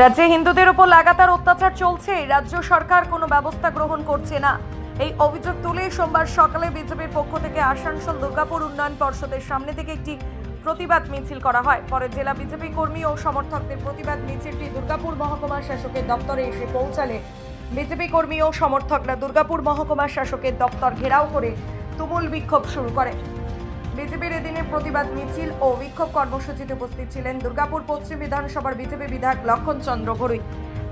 রাজ্যে হিন্দুদের উপর লাগাতার অত্যাচার চলছে, রাজ্য সরকার কোনো ব্যবস্থা গ্রহণ করছে না। এই অভিযোগ তুলে সোমবার সকালে বিজেপির পক্ষ থেকে আসানসোল দুর্গাপুর উন্নয়ন পর্ষদের সামনে থেকে একটি প্রতিবাদ মিছিল করা হয়। পরে জেলা বিজেপি কর্মী ও সমর্থকদের প্রতিবাদ মিছিলটি দুর্গাপুর মহকুমা শাসকের দপ্তরে এসে পৌঁছালে। বিজেপি কর্মী ও সমর্থকরা দুর্গাপুর মহকুমা শাসকের দপ্তর ঘেরাও করে তুমুল বিক্ষোভ শুরু করে। বিজেপির এদিনের প্রতিবাদ মিছিল ও বিক্ষোভ কর্মসূচিতে উপস্থিত ছিলেন দুর্গাপুর পশ্চিম বিধানসভার বিজেপি বিধায়ক লক্ষণ চন্দ্র ঘরুই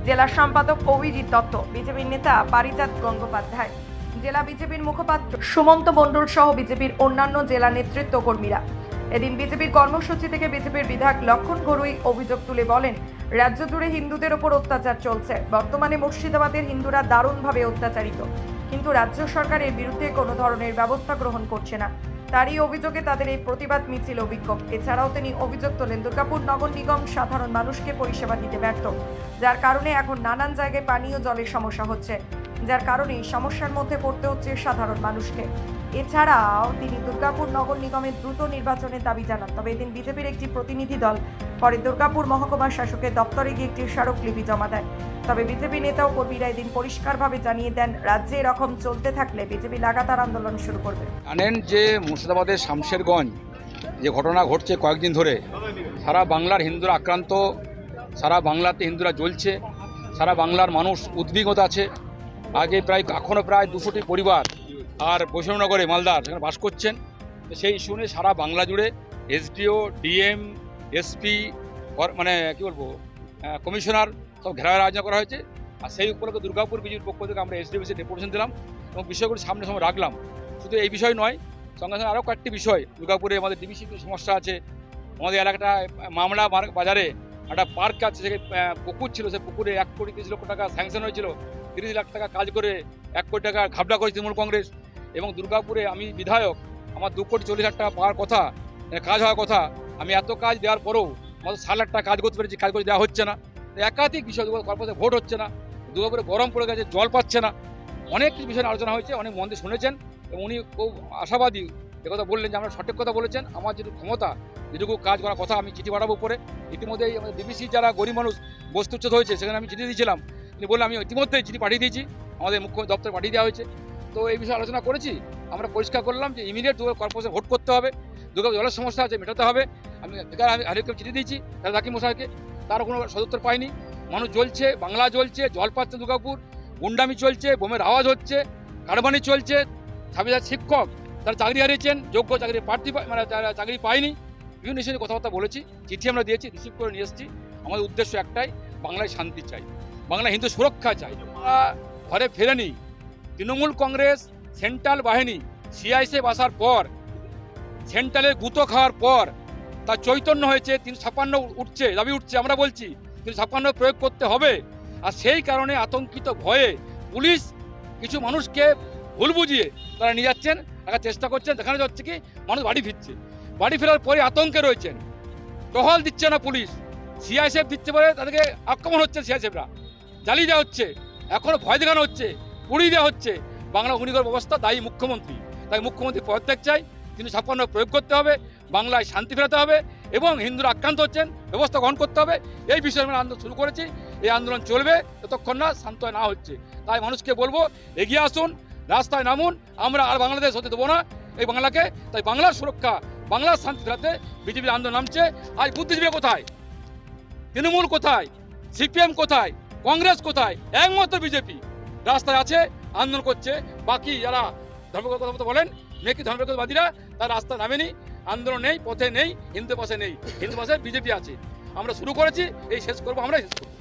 জেলা সম্পাদক অভিজিৎ দত্ত বিজেপির নেতা পারিজাত গঙ্গোপাধ্যায়, জেলা বিজেপির মুখপাত্র সুমন্ত মণ্ডল সহ বিজেপির অন্যান্য জেলা নেতৃত্ব কর্মীরা এদিন বিজেপির কর্মসূচি থেকে বিজেপির বিধায়ক লক্ষণ ঘরুই অভিযোগ তুলে বলেন, রাজ্য জুড়ে হিন্দুদের ওপর অত্যাচার চলছে। বর্তমানে মুর্শিদাবাদের হিন্দুরা দারুণভাবে অত্যাচারিত। কিন্তু রাজ্য সরকার এর বিরুদ্ধে কোনো ধরনের ব্যবস্থা গ্রহণ করছে না। তারই অভিযোগে তাদের এই প্রতিবাদ মিছিল বিক্ষোভ। এছাড়াও তিনি অভিযোগ তোলেন দুর্গাপুর নগর নিগম, সাধারণ মানুষকে পরিষেবা দিতে ব্যর্থ, যার কারণে এখন নানান জায়গায় পানীয় জলের সমস্যা হচ্ছে, যার কারণে সমস্যার মধ্যে পড়তে হচ্ছে সাধারণ মানুষকে। এছাড়াও তিনি দুর্গাপুর নগর নিগমের দ্রুত নির্বাচনের দাবি জানান, তবে এদিন বিজেপির একটি প্রতিনিধি দল পরে দুর্গাপুর মহকুমা শাসকের দপ্তরে গিয়ে একটি স্মারকলিপি জমা দেয়। তবে বিজেপি নেতা ও কর্মীরা এদিন পরিষ্কারভাবে জানিয়ে দেন, রাজ্যে এরকম চলতে থাকলে বিজেপি লাগাতার আন্দোলন শুরু করবে। জানেন যে মুর্শিদাবাদের শামশেরগঞ্জ যে ঘটনা ঘটছে কয়েকদিন ধরে, সারা বাংলার হিন্দুরা আক্রান্ত, সারা বাংলাতে হিন্দুরা জ্বলছে, সারা বাংলার মানুষ উদ্বিগ্নতা আছে। আগে প্রায় এখনও প্রায় দুশোটি পরিবার আর বৈষ্ণবনগরে মালদার সেখানে বাস করছেন। সেই শুনে সারা বাংলা জুড়ে এসডিও, ডিএম এসপি মানে কি বলব কমিশনার সব ঘেরাওয়ের আয়োজন করা হয়েছে। আর সেই উপলক্ষে দুর্গাপুর বিজেপির পক্ষ থেকে আমরা এসডিওসি ডেপুটেশন দিলাম এবং বিষয়গুলি সামনে সময় রাখলাম। শুধু এই বিষয় নয়, সঙ্গে সঙ্গে আরও কয়েকটি বিষয়। দুর্গাপুরে আমাদের ডিবিসি সমস্যা আছে। আমাদের এলাকাটা মামলা বাজারে একটা পার্ক আছে, সেখানে পুকুর ছিল। সে পুকুরে এক কোটি তিরিশ লক্ষ টাকা স্যাংশন হয়েছিল। তিরিশ লাখ টাকা কাজ করে এক কোটি টাকা ঘাবড়া করেছে তৃণমূল কংগ্রেস। এবং দুর্গাপুরে আমি বিধায়ক, আমার দু কোটি চল্লিশ লাখ টাকা পাওয়ার কথা কাজ হওয়ার কথা আমি এত কাজ দেওয়ার পরেও মাত্র ষাট লাখ কাজ করতে পেরেছি, কাজ করে দেওয়া হচ্ছে না। একাধিক বিষয় কর্পোরেশনে ভোট হচ্ছে না দুর্গাপুরে গরম পড়ে গেছে, জল পাচ্ছে না। অনেক কিছু বিষয় আলোচনা হয়েছে, অনেক মন দিয়ে শুনেছেন এবং উনি খুব আশাবাদী এ কথা বললেন যে, আমরা সঠিক কথা বলেছেন। আমার যেটুকু ক্ষমতা, যেটুকু কাজ করার কথা আমি চিঠি পাঠাবো উপরে। ইতিমধ্যেই আমাদের ডিবিসি যারা গরিব মানুষ বস্তুচ্ছেদ হয়েছে, সেখানে আমি চিঠি দিয়েছিলাম। তিনি বললেন, আমি ইতিমধ্যেই চিঠি পাঠিয়ে দিয়েছি, আমাদের মুখ্য দপ্তরে পাঠিয়ে দেওয়া হয়েছে। তো এই বিষয়ে আলোচনা করেছি, আমরা পরিষ্কার করলাম যে ইমিডিয়েট দুর্গা কর্পোরেশন ভোট করতে হবে। দুর্গা জলের সমস্যা আছে, মেটাতে হবে। আমি এখানে আমি আরেককে চিঠি দিয়েছি জাকির মশাইকে। তারও কোনো সদুত্তর পাইনি। মানুষ জ্বলছে, বাংলা জ্বলছে জল পাচ্ছে দুর্গাপুর, গুন্ডামি চলছে, বোমের আওয়াজ হচ্ছে, কারবানি চলছে। ছাব্বিশ শিক্ষক তারা চাকরি হারিয়েছেন, যোগ্য চাকরি প্রার্থী মানে তারা চাকরি পায়নি। বিভিন্ন বিষয়ে কথাবার্তা বলেছি, চিঠি আমরা দিয়েছি রিসিভ করে নিয়ে এসেছি। আমাদের উদ্দেশ্য একটাই, বাংলায় শান্তি চাই। বাংলা হিন্দু সুরক্ষা চাই। ঘরে ফেরেনি, তৃণমূল কংগ্রেস, সেন্ট্রাল বাহিনী সিআইসে বাসার পর সেন্ট্রালের গুঁতো খাওয়ার পর তার চৈতন্য হয়েছে, তিনশো ছাপ্পান্ন উঠছে, দাবি উঠছে, আমরা বলছি, তিনশো ছাপ্পান্ন প্রয়োগ করতে হবে। আর সেই কারণে আতঙ্কিত ভয়ে পুলিশ কিছু মানুষকে ভুল বুঝিয়ে তারা নিয়ে যাচ্ছেন, একটা চেষ্টা করছেন, দেখানো যাচ্ছে কি মানুষ বাড়ি ফিরছে। বাড়ি ফেরার পরে আতঙ্কে রয়েছেন। টহল দিচ্ছে না পুলিশ। সিআইএসএফ দিচ্ছে বলে তাদেরকে আক্রমণ হচ্ছে সিআইএসএফরা। জ্বালিয়ে দেওয়া হচ্ছে। এখনও ভয় দেখানো হচ্ছে। পুড়িয়ে দেওয়া হচ্ছে। বাংলা ঘূর্ণিঝড় ব্যবস্থা দায়ী মুখ্যমন্ত্রী। তাই মুখ্যমন্ত্রী পদত্যাগ চাই তিনি ছাপ্পান্ন প্রয়োগ করতে হবে। বাংলায় শান্তি ফেরাতে হবে এবং হিন্দুরা আক্রান্ত হচ্ছেন, ব্যবস্থা গ্রহণ করতে হবে। এই বিষয়ে আমরা আন্দোলন শুরু করেছি, এই আন্দোলন চলবে, যতক্ষণ না শান্ত না হচ্ছে। তাই মানুষকে বলব, এগিয়ে আসুন, রাস্তায় নামুন, আমরা আর বাংলাদেশ হতে দেবো না এই বাংলাকে। তাই বাংলার সুরক্ষা, বাংলার শান্তি ফেরাতে বিজেপির আন্দোলন নামছে। আজ বুদ্ধিজীবী কোথায়? তৃণমূল কোথায়? সিপিএম কোথায়? কংগ্রেস কোথায়? একমাত্র বিজেপি রাস্তায় আছে, আন্দোলন করছে। বাকি যারা ধর্মগত কথা বলেন মেকি ধর্মগতবাদীরা তার রাস্তায় নামেনি। আন্দোলন নেই, পথে নেই, হিন্দু পাশে নেই। হিন্দু পাশে বিজেপি আছে। আমরা শুরু করেছি, এই শেষ করব, আমরাই শেষ করব।